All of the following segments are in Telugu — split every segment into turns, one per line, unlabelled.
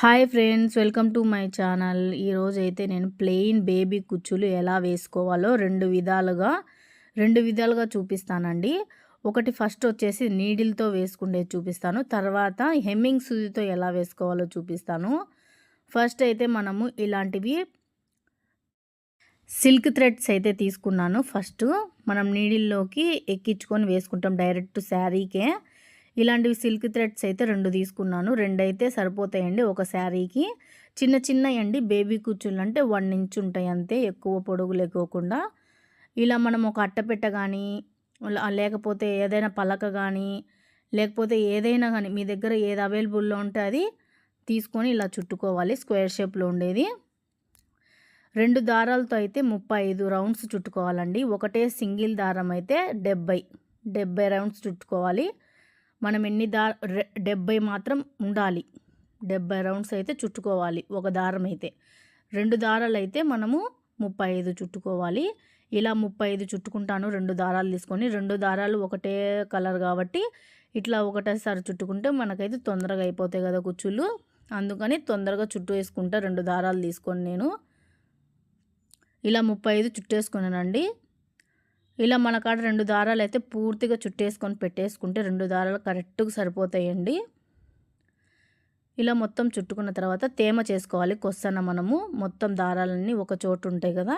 Hi friends welcome to my channel. ఈరోజు అయితే నేను ప్లెయిన్ బేబీ కుచ్చులు ఎలా వేసుకోవాలో రెండు విధాలుగా రెండు విధాలుగా చూపిస్తానండి. ఒకటి ఫస్ట్ వచ్చేసి నీడిల్తో వేసుకుండే చూపిస్తాను. తర్వాత హెమ్మింగ్ సూదితో ఎలా వేసుకోవాలో చూపిస్తాను. ఫస్ట్ అయితే మనము ఇలాంటివి సిల్క్ థ్రెడ్స్ అయితే తీసుకున్నాను. ఫస్ట్ మనం నీడిల్లోకి ఎక్కించుకొని వేసుకుంటాం డైరెక్ట్ శారీకే. ఇలాంటివి సిల్క్ థ్రెడ్స్ అయితే రెండు తీసుకున్నాను. రెండు అయితే సరిపోతాయండి ఒక శారీకి. చిన్న చిన్న అండి బేబీ కుచ్చులు అంటే వన్ ఇంచ్ ఉంటాయి అంతే ఎక్కువ పొడుగు లేకోకుండా. ఇలా మనం ఒక అట్టపెట్ట కానీ లేకపోతే ఏదైనా పలక కానీ లేకపోతే ఏదైనా కానీ మీ దగ్గర ఏది అవైలబుల్లో ఉంటే అది తీసుకొని ఇలా చుట్టుకోవాలి స్క్వేర్ షేప్లో ఉండేది. రెండు దారాలతో అయితే ముప్పై ఐదు రౌండ్స్ చుట్టుకోవాలండి. ఒకటే సింగిల్ దారం అయితే డెబ్బై డెబ్బై రౌండ్స్ చుట్టుకోవాలి. మనం ఎన్ని దా డెబ్బై మాత్రం ఉండాలి. డెబ్బై రౌండ్స్ అయితే చుట్టుకోవాలి ఒక దారం అయితే. రెండు దారాలు అయితే మనము ముప్పై ఐదు చుట్టుకోవాలి. ఇలా ముప్పై ఐదు చుట్టుకుంటాను రెండు దారాలు తీసుకొని. రెండు దారాలు ఒకటే కలర్ కాబట్టి ఇట్లా ఒకటేసారి చుట్టుకుంటే మనకైతే తొందరగా అయిపోతాయి కదా కుచ్చులు అందుకని తొందరగా చుట్టూ వేసుకుంటా రెండు దారాలు తీసుకొని నేను. ఇలా ముప్పై ఐదు చుట్టేసుకున్నానండి. ఇలా మన కాడ రెండు దారాలు అయితే పూర్తిగా చుట్టేసుకొని పెట్టేసుకుంటే రెండు దారాలు కరెక్ట్గా సరిపోతాయండి. ఇలా మొత్తం చుట్టుకున్న తర్వాత తేమ చేసుకోవాలి కొස්සన మనము. మొత్తం దారాలన్నీ ఒక చోటు ఉంటాయి కదా.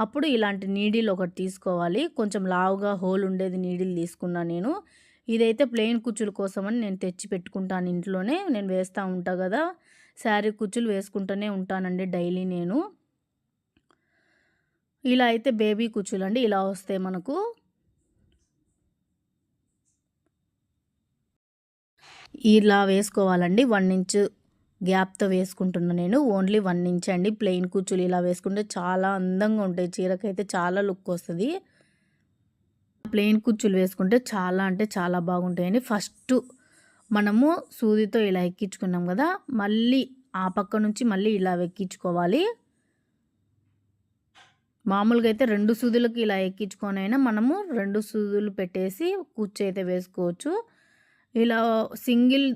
అప్పుడు ఇలాంటి నీడిల్ ఒకటి తీసుకోవాలి. కొంచెం లావుగా హోల్ ఉండేది నీడిల్ తీసుకున్నా నేను. ఇదైతే ప్లెయిన్ కుచ్చుల కోసమని నేను తెచ్చి పెట్టుకుంటాను ఇంట్లోనే. నేను వేస్తూ ఉంటా కదా. శారీ కుచ్చులు వేసుకుంటూనే ఉంటానండి డైలీ నేను. ఇలా అయితే బేబీ కుచ్చులండి ఇలా వస్తాయి మనకు ఇలా వేసుకోవాలండి. వన్ ఇంచ్ గ్యాప్తో వేసుకుంటున్నా నేను. ఓన్లీ వన్ ఇంచ్ అండి. ప్లెయిన్ కుచ్చులు ఇలా వేసుకుంటే చాలా అందంగా ఉంటాయి. చీరకైతే చాలా లుక్ వస్తుంది. ప్లెయిన్ కుచ్చులు వేసుకుంటే చాలా అంటే చాలా బాగుంటాయండి. ఫస్ట్ మనము సూదితో ఇలా ఎక్కించుకున్నాం కదా మళ్ళీ ఆ పక్క నుంచి మళ్ళీ ఇలా ఎక్కించుకోవాలి. మామూలుగా అయితే రెండు సూదులకి ఇలా ఎక్కించుకొని అయినా మనము రెండు సూదులు పెట్టేసి కూర్చో అయితే వేసుకోవచ్చు. ఇలా సింగిల్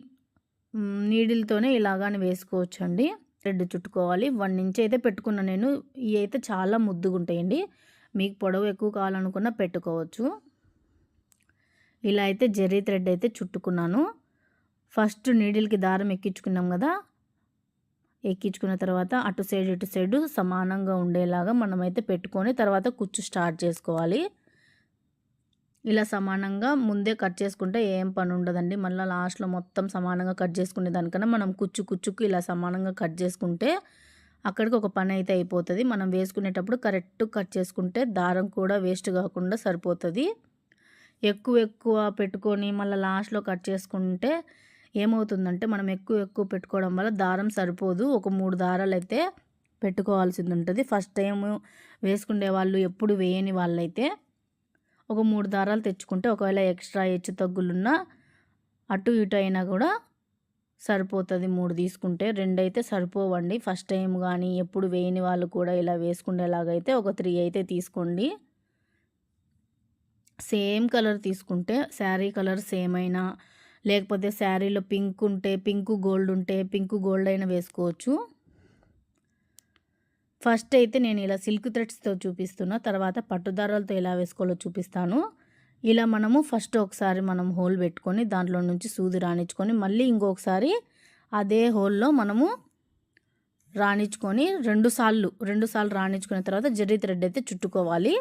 నీడిల్తోనే ఇలాగానే వేసుకోవచ్చు అండి రెడ్ చుట్టుకోవాలి. వన్ ఇంచ్ అయితే పెట్టుకున్నా నేను. ఇవి అయితే చాలా ముద్దుగా ఉంటాయండి మీకు పొడవు ఎక్కువ కావాలనుకున్నా పెట్టుకోవచ్చు. ఇలా అయితే జెర్రీ థ్రెడ్ అయితే చుట్టుకున్నాను. ఫస్ట్ నీడిల్కి దారం ఎక్కించుకున్నాం కదా ఎక్కించుకున్న తర్వాత అటు సైడ్ ఇటు సైడ్ సమానంగా ఉండేలాగా మనమైతే పెట్టుకొని తర్వాత కుచ్చు స్టార్ట్ చేసుకోవాలి. ఇలా సమానంగా ముందే కట్ చేసుకుంటే ఏం పని ఉండదండి. మళ్ళీ లాస్ట్లో మొత్తం సమానంగా కట్ చేసుకునే దానికన్నా మనం కుచ్చు కుచ్చుకు ఇలా సమానంగా కట్ చేసుకుంటే అక్కడికి ఒక పని అయితే అయిపోతుంది. మనం వేసుకునేటప్పుడు కరెక్ట్ కట్ చేసుకుంటే దారం కూడా వేస్ట్ కాకుండా సరిపోతుంది. ఎక్కువ ఎక్కువ పెట్టుకొని మళ్ళీ లాస్ట్లో కట్ చేసుకుంటే ఏమవుతుందంటే మనం ఎక్కువ ఎక్కువ పెట్టుకోవడం వల్ల దారం సరిపోదు. ఒక మూడు దారాలు అయితే పెట్టుకోవాల్సింది ఉంటుంది ఫస్ట్ టైం వేసుకునే వాళ్ళు ఎప్పుడు వేయని వాళ్ళైతే ఒక మూడు దారాలు తెచ్చుకుంటే ఒకవేళ ఎక్స్ట్రా హెచ్చు తగ్గులున్నా అటు ఇటు అయినా కూడా సరిపోతుంది మూడు తీసుకుంటే. రెండైతే సరిపోవండి. ఫస్ట్ టైం కానీ ఎప్పుడు వేయని వాళ్ళు కూడా ఇలా వేసుకునేలాగైతే ఒక త్రీ అయితే తీసుకోండి. సేమ్ కలర్ తీసుకుంటే శారీ కలర్ సేమ్ అయినా లేకపోతే శారీలో పింక్ ఉంటే పింక్ గోల్డ్ ఉంటే పింక్ గోల్డ్ అయినా వేసుకోవచ్చు. ఫస్ట్ అయితే నేను ఇలా సిల్క్ థ్రెడ్స్తో చూపిస్తున్నా తర్వాత పట్టుదారాలతో ఎలా వేసుకోవాలో చూపిస్తాను. ఇలా మనము ఫస్ట్ ఒకసారి మనం హోల్ పెట్టుకొని దాంట్లో నుంచి సూది రాణించుకొని మళ్ళీ ఇంకొకసారి అదే హోల్లో మనము రాణించుకొని రెండు సార్లు రెండు సార్లు రాణించుకున్న తర్వాత జర్రీ థ్రెడ్ అయితే చుట్టుకోవాలి.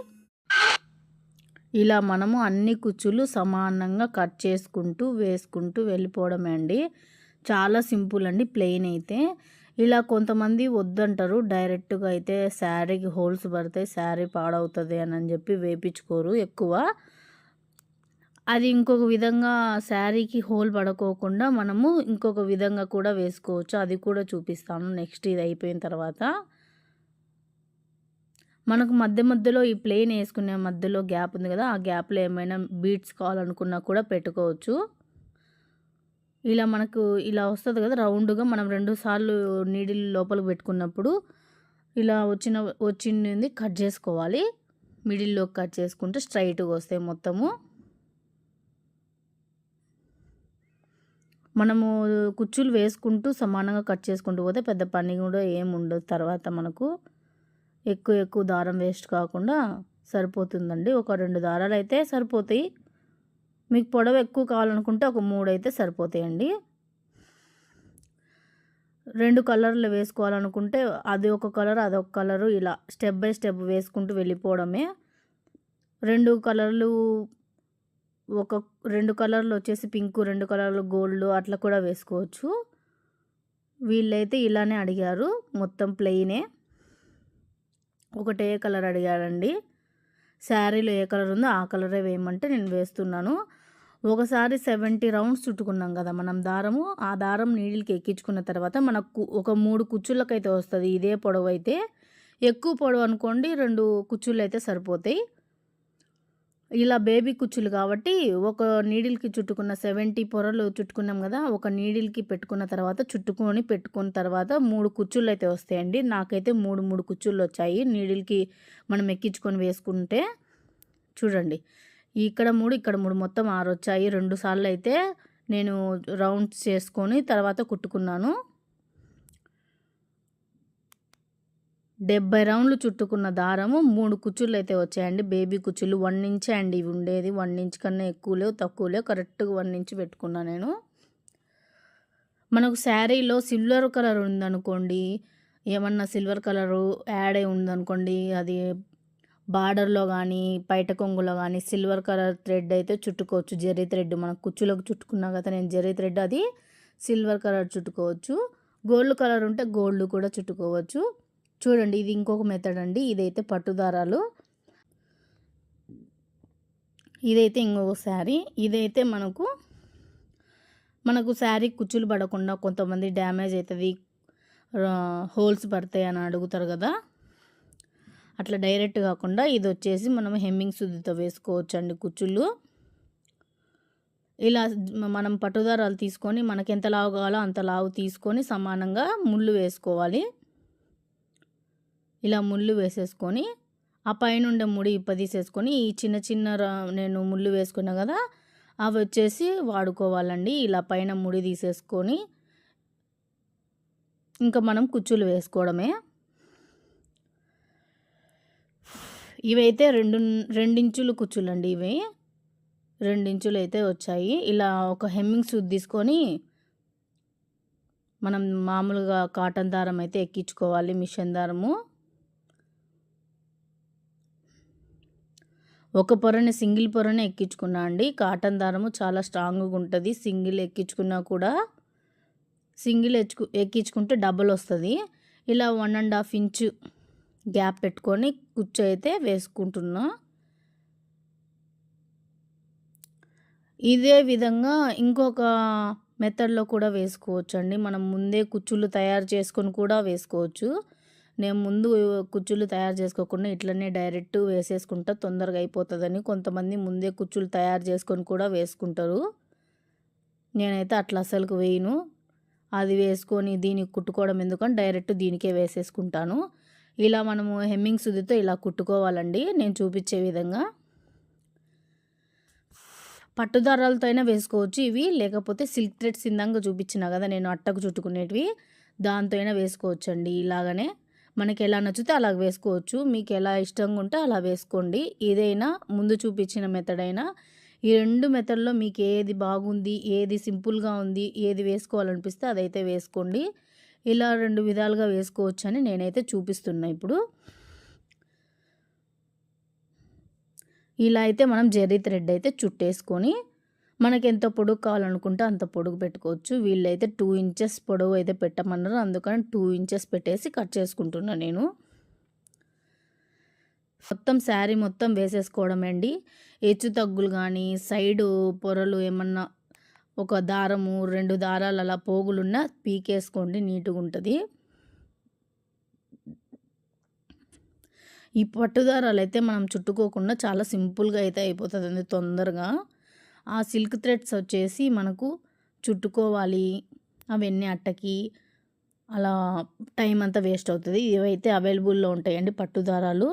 ఇలా మనము అన్ని కుచ్చులు సమానంగా కట్ చేసుకుంటూ వేసుకుంటూ వెళ్ళిపోవడమే అండి చాలా సింపుల్ అండి ప్లెయిన్ అయితే. ఇలా కొంతమంది వద్దంటారు డైరెక్ట్గా అయితే శారీకి హోల్స్ పడితే శారీ పాడవుతుంది అని చెప్పి వేపించుకోరు ఎక్కువ. అది ఇంకొక విధంగా శారీకి హోల్ పడుకోకుండా మనము ఇంకొక విధంగా కూడా వేసుకోవచ్చు. అది కూడా చూపిస్తాను నెక్స్ట్ ఇది అయిపోయిన తర్వాత. మనకు మధ్య మధ్యలో ఈ ప్లేన్ వేసుకునే మధ్యలో గ్యాప్ ఉంది కదా ఆ గ్యాప్లో ఏమైనా బీట్స్ కావాలనుకున్నా కూడా పెట్టుకోవచ్చు. ఇలా మనకు ఇలా వస్తుంది కదా రౌండ్గా మనం రెండు సార్లు నీడిల్ లోపలికి పెట్టుకున్నప్పుడు ఇలా వచ్చిన వచ్చింది కట్ చేసుకోవాలి. మిడిల్లో కట్ చేసుకుంటే స్ట్రైట్గా వస్తాయి మొత్తము. మనము కుచ్చులు వేసుకుంటూ సమానంగా కట్ చేసుకుంటూ పోతే పెద్ద పని కూడా ఏముండదు తర్వాత మనకు. ఎక్కువ ఎక్కువ దారం వేస్ట్ కాకుండా సరిపోతుందండి. ఒక రెండు దారాలు అయితే సరిపోతాయి. మీకు పొడవు ఎక్కువ కావాలనుకుంటే ఒక మూడు అయితే సరిపోతాయండి. రెండు కలర్లు వేసుకోవాలనుకుంటే అది ఒక కలర్ అదొక కలరు ఇలా స్టెప్ బై స్టెప్ వేసుకుంటూ వెళ్ళిపోవడమే. రెండు కలర్లు ఒక రెండు కలర్లు వచ్చేసి పింక్ రెండు కలర్లు గోల్డ్ అట్లా కూడా వేసుకోవచ్చు. వీళ్ళైతే ఇలానే అడిగారు మొత్తం ప్లెయినే. ఒకటే కలర్ అడిగారండి శారీలో ఏ కలర్ ఉందో ఆ కలరే వేయమంటే నేను వేస్తున్నాను. ఒకసారి సెవెంటీ రౌండ్స్ చుట్టుకున్నాం కదా మనం దారము. ఆ దారం నీడిల్కి ఎక్కించుకున్న తర్వాత మనకు ఒక మూడు కుచ్చుళ్ళకైతే వస్తుంది. ఇదే పొడవు అయితే ఎక్కువ పొడవు అనుకోండి రెండు కుచ్చుళ్ళు అయితే సరిపోతాయి. ఇలా బేబీ కుచ్చులు కాబట్టి ఒక నీడిల్కి చుట్టుకున్న సెవెంటీ పొరలు చుట్టుకున్నాం కదా ఒక నీడిల్కి పెట్టుకున్న తర్వాత చుట్టుకొని పెట్టుకున్న తర్వాత మూడు కుచ్చులు అయితే వస్తాయండి. నాకైతే మూడు మూడు కుచ్చులు వచ్చాయి. నీడిల్కి మనం ఎక్కించుకొని వేసుకుంటే చూడండి. ఇక్కడ మూడు ఇక్కడ మూడు మొత్తం ఆరు వచ్చాయి రెండు సార్లు అయితే నేను రౌండ్స్ చేసుకొని తర్వాత కుట్టుకున్నాను. డెబ్బై రౌండ్లు చుట్టుకున్న దారము మూడు కుచ్చులు అయితే వచ్చాయండి. బేబీ కుచ్చులు వన్ ఇంచే అండి. ఇవి ఉండేది వన్ ఇంచ్ కన్నా ఎక్కువ లేవు తక్కువ లేవు. కరెక్ట్గా వన్ ఇంచ్ పెట్టుకున్నా నేను. మనకు శారీలో సిల్వర్ కలర్ ఉందనుకోండి ఏమన్నా సిల్వర్ కలరు యాడ్ అయి ఉందనుకోండి అది బార్డర్లో కానీ పైట కొంగులో కానీ సిల్వర్ కలర్ థ్రెడ్ అయితే చుట్టుకోవచ్చు. జెర్రీ థ్రెడ్ మనం కుచ్చులకు చుట్టుకున్నా కదా నేను జెర్రీ థ్రెడ్ అది సిల్వర్ కలర్ చుట్టుకోవచ్చు. గోల్డ్ కలర్ ఉంటే గోల్డ్ కూడా చుట్టుకోవచ్చు. చూడండి ఇది ఇంకొక మెథడ్ అండి. ఇదైతే పట్టుదారాలు. ఇదైతే ఇంకొక శారీ. ఇదైతే మనకు మనకు శారీ కుచ్చులు పడకుండా కొంతమంది డ్యామేజ్ అవుతుంది హోల్స్ పడతాయి అని అడుగుతారు కదా. అట్లా డైరెక్ట్ కాకుండా ఇది వచ్చేసి మనం హెమ్మింగ్ శుద్ధితో వేసుకోవచ్చు అండి కుచ్చులు. ఇలా మనం పట్టుదారాలు తీసుకొని మనకి ఎంత లావు కావాలో అంత లావు తీసుకొని సమానంగా ముళ్ళు వేసుకోవాలి. ఇలా ముళ్ళు వేసేసుకొని ఆ పైన ఉండే ముడి ఇప్ప ఈ చిన్న చిన్న నేను ముళ్ళు వేసుకున్నా కదా అవి వచ్చేసి వాడుకోవాలండి. ఇలా పైన ముడి తీసేసుకొని ఇంకా మనం కుచ్చులు వేసుకోవడమే. ఇవైతే రెండు రెండించులు కుచ్చులండి ఇవి. రెండించులు అయితే వచ్చాయి. ఇలా ఒక హెమ్మింగ్ సూట్ తీసుకొని మనం మామూలుగా కాటన్ దారం అయితే ఎక్కించుకోవాలి మిషన్ దారము. ఒక పొరని సింగిల్ పొరని ఎక్కించుకున్నా అండి. కాటన్ దారము చాలా స్ట్రాంగ్గా ఉంటుంది సింగిల్ ఎక్కించుకున్నా కూడా సింగిల్ ఎచ్చుకు ఎక్కించుకుంటే డబల్ వస్తుంది. ఇలా one and half inch gap పెట్టుకొని కుచ్చు అయితే వేసుకుంటున్నా. ఇదే విధంగా ఇంకొక మెథడ్లో కూడా వేసుకోవచ్చు అండి మనం ముందే కుచ్చులు తయారు చేసుకొని కూడా వేసుకోవచ్చు. నేను ముందు కుచ్చులు తయారు చేసుకోకుండా ఇట్లనే డైరెక్ట్ వేసేసుకుంటా తొందరగా అయిపోతుందని కొంతమంది ముందే కుచ్చులు తయారు చేసుకొని కూడా వేసుకుంటారు. నేనైతే అట్లా అసలుకు వేయను. అది వేసుకొని దీనికి కుట్టుకోవడం ఎందుకని డైరెక్ట్ దీనికే వేసేసుకుంటాను. ఇలా మనము హెమ్మింగ్ సుదితో ఇలా కుట్టుకోవాలండి నేను చూపించే విధంగా. పట్టుదారాలతో అయినా వేసుకోవచ్చు ఇవి లేకపోతే సిల్క్ థ్రెడ్స్ ఇందాక చూపించిన కదా నేను అట్టకు చుట్టుకునేటివి దాంతో అయినా వేసుకోవచ్చు అండి ఇలాగనే. మనకి ఎలా నచ్చితే అలా వేసుకోవచ్చు. మీకు ఎలా ఇష్టంగా ఉంటే అలా వేసుకోండి. ఏదైనా ముందు చూపించిన మెథడ్ అయినా ఈ రెండు మెథడ్లో మీకు ఏది బాగుంది ఏది సింపుల్గా ఉంది ఏది వేసుకోవాలనిపిస్తే అదైతే వేసుకోండి. ఇలా రెండు విధాలుగా వేసుకోవచ్చు అని నేనైతే చూపిస్తున్నా ఇప్పుడు. ఇలా అయితే మనం జెర్రీ థ్రెడ్ అయితే చుట్టేసుకొని మనకి ఎంత పొడుగు కావాలనుకుంటే అంత పొడుగు పెట్టుకోవచ్చు. వీళ్ళైతే టూ ఇంచెస్ పొడవు అయితే పెట్టమన్నారు. అందుకని టూ ఇంచెస్ పెట్టేసి కట్ చేసుకుంటున్నా నేను. మొత్తం శారీ మొత్తం వేసేసుకోవడం అండి హెచ్చు తగ్గులు కానీ సైడు పొరలు ఏమన్నా ఒక దారము రెండు దారాలు అలా పోగులున్న పీకేసుకోండి నీట్గా ఉంటుంది. ఈ పట్టుదారాలు అయితే మనం చుట్టుకోకుండా చాలా సింపుల్గా అయితే అయిపోతుంది తొందరగా. ఆ సిల్క్ థ్రెడ్స్ వచ్చేసి మనకు చుట్టుకోవాలి. అవన్నీ అట్టకి అలా టైం అంతా వేస్ట్ అవుతుంది. ఇవైతే అవైలబుల్లో ఉంటాయండి పట్టుదారాలు.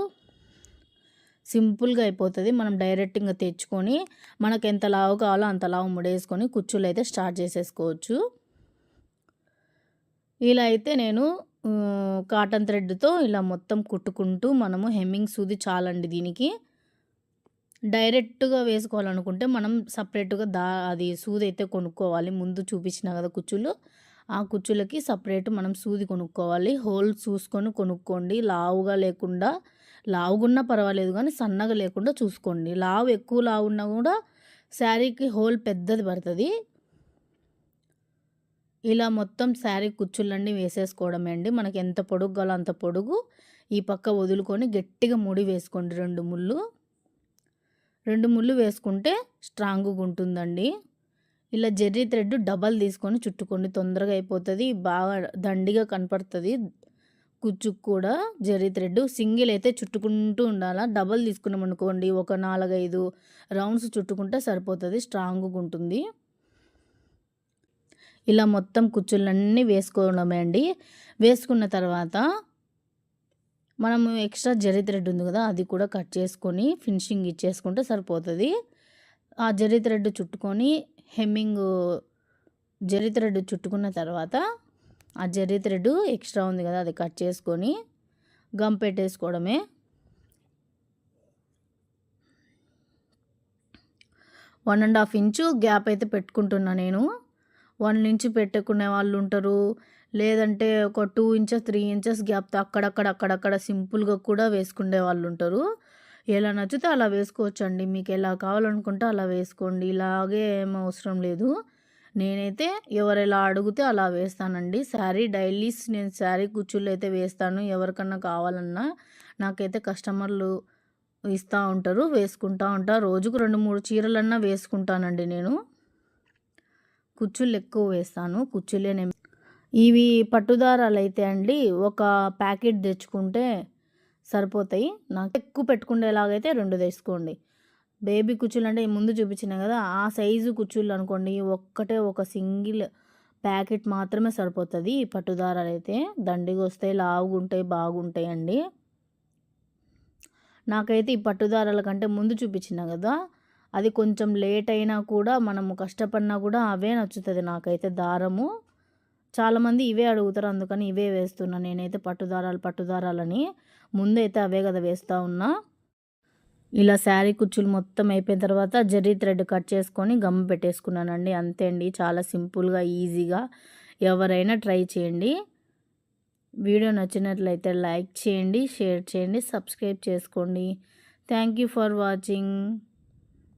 సింపుల్గా అయిపోతుంది. మనం డైరెక్ట్గా తెచ్చుకొని మనకు ఎంత లావు కావాలో అంత లావు ముడేసుకొని కుచ్చులు అయితే స్టార్ట్ చేసేసుకోవచ్చు. ఇలా అయితే నేను కాటన్ థ్రెడ్తో ఇలా మొత్తం కుట్టుకుంటూ మనము హెమ్మింగ్ సూది చాలండి దీనికి. డైరెక్ట్గా వేసుకోవాలనుకుంటే మనం సపరేట్గా దా అది సూది అయితే కొనుక్కోవాలి. ముందు చూపించిన కదా కుచ్చులు. ఆ కుచ్చులకి సపరేట్ మనం సూది కొనుక్కోవాలి. హోల్ చూసుకొని కొనుక్కోండి. లావుగా లేకుండా లావుగున్నా పర్వాలేదు కానీ సన్నగా లేకుండా చూసుకోండి. లావు ఎక్కువ లావు ఉన్నా కూడా శారీకి హోల్ పెద్దది పడుతుంది. ఇలా మొత్తం శారీ కుచ్చులన్నీ వేసేసుకోవడమే అండి. మనకి ఎంత పొడుగు కావాలో అంత పొడుగు. ఈ పక్క వదులుకొని గట్టిగా ముడి వేసుకోండి రెండు ముళ్ళు. రెండు ముళ్ళు వేసుకుంటే స్ట్రాంగ్గా ఉంటుందండి. ఇలా జెర్రీ థ్రెడ్ డబల్ తీసుకొని చుట్టుకోండి. తొందరగా అయిపోతుంది. బాగా దండిగా కనపడుతుంది. కుచ్చుకు కూడా జర్రీ థ్రెడ్ సింగిల్ అయితే చుట్టుకుంటూ ఉండాలా? డబల్ తీసుకున్నాం అనుకోండి. ఒక నాలుగైదు రౌండ్స్ చుట్టుకుంటే సరిపోతుంది. స్ట్రాంగ్గా ఉంటుంది. ఇలా మొత్తం కుచ్చులన్నీ వేసుకోవడమే అండి. వేసుకున్న తర్వాత మనము ఎక్స్ట్రా జరీ థ్రెడ్ ఉంది కదా అది కూడా కట్ చేసుకొని ఫినిషింగ్ ఇచ్చేసుకుంటే సరిపోతుంది. ఆ జరీ థ్రెడ్ చుట్టుకొని హెమ్మింగ్ జరీ థ్రెడ్ చుట్టుకున్న తర్వాత ఆ జరీ థ్రెడ్ ఎక్స్ట్రా ఉంది కదా అది కట్ చేసుకొని gum పెట్టేసుకోవడమే. One and half inch gap అయితే పెట్టుకుంటున్నా నేను. వన్ ఇంచు పెట్టుకునే వాళ్ళు ఉంటారు. లేదంటే ఒక టూ ఇంచెస్ త్రీ ఇంచెస్ గ్యాప్తో అక్కడక్కడ అక్కడక్కడ సింపుల్గా కూడా వేసుకునే వాళ్ళు ఉంటారు. ఎలా నచ్చితే అలా వేసుకోవచ్చు అండి మీకు ఎలా కావాలనుకుంటే అలా వేసుకోండి. ఇలాగే ఏం అవసరం లేదు. నేనైతే ఎవరు ఎలా అడిగితే అలా వేస్తానండి. శారీ డైలీస్ నేను శారీ కుచ్చుళ్ళు అయితే వేస్తాను. ఎవరికన్నా కావాలన్నా నాకైతే కస్టమర్లు ఇస్తూ ఉంటారు వేసుకుంటూ ఉంటా. రోజుకు రెండు మూడు చీరలన్నా వేసుకుంటానండి నేను. కుచ్చులు ఎక్కువ వేస్తాను. కుచ్చులే నేను ఇవి పట్టుదారాలు అయితే అండి ఒక ప్యాకెట్ తెచ్చుకుంటే సరిపోతాయి. నాకు ఎక్కువ పెట్టుకునేలాగైతే రెండు తెచ్చుకోండి. బేబీ కుచ్చులు అంటే ముందు చూపించిన కదా ఆ సైజు కుచ్చులు అనుకోండి ఒక్కటే ఒక సింగిల్ ప్యాకెట్ మాత్రమే సరిపోతుంది ఈ పట్టుదారాలు అయితే దండిగా వస్తాయి లావుగుంటాయి బాగుంటాయి అండి. నాకైతే ఈ పట్టుదారాల కంటే ముందు చూపించిన కదా అది కొంచెం లేట్ అయినా కూడా మనము కష్టపడినా కూడా అవే నచ్చుతుంది నాకైతే దారము. చాలామంది ఇవే అడుగుతారు. అందుకని ఇవే వేస్తున్నా. నేనైతే పట్టుదారాలు పట్టుదారాలని ముందైతే అవే కదా వేస్తూ ఉన్నా. ఇలా శారీ కుచ్చులు మొత్తం అయిపోయిన తర్వాత జర్రీ థ్రెడ్ కట్ చేసుకొని గమ్ పెట్టేసుకున్నానండి. అంతే అండి. చాలా సింపుల్గా ఈజీగా ఎవరైనా ట్రై చేయండి. వీడియో నచ్చినట్లయితే లైక్ చేయండి షేర్ చేయండి సబ్స్క్రైబ్ చేసుకోండి. Thank you for watching.